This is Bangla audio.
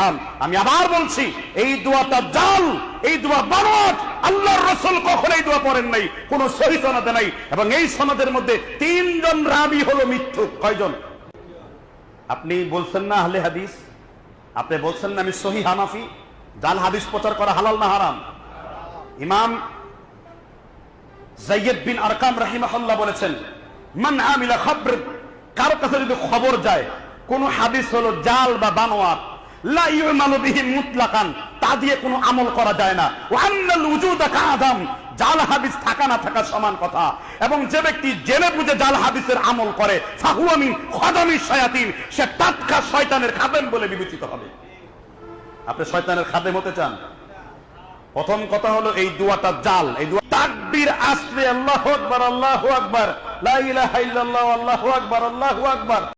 হাম আমি আবার বলছি, এই দোয়াটা জাল এই দোয়া বানোয়াট আল্লাহর এই দোয়া পড়েন নাই, কোন সনদে নাই। এবং এই মধ্যে তিনজন রাবি হলো কয়জন? আপনি বলছেন না আহলে হাদিস? আপনি বলছেন না আমি সহি হানাফি? জাল হাদিস প্রচার করা হালাল না হারাম? ইমাম জাইয়দ বিন আরকাম রাহিমাহুল্লাহ বলেছেন, মান আমিলা কারও কাছে যদি খবর যায়, কোন হাদিস হলো জাল বা বানোয়ার তা দিয়ে কোনো আমল করা যায় না। সমান কথা। এবং যে ব্যক্তি বুঝে জাল আমল করে সে টাটকা শয়তানের খাদেম বলে বিবেচিত হবে। আপনি শয়তানের খাদেম হতে চান? প্রথম কথা হলো এই দুয়াটা জাল, এই দুয়া তাকবীর আসলে আল্লাহ আকবার, আল্লাহু আকবার। লা ইলাহা ইল্লাল্লাহ আল্লাহু আকবার আল্লাহু আকবার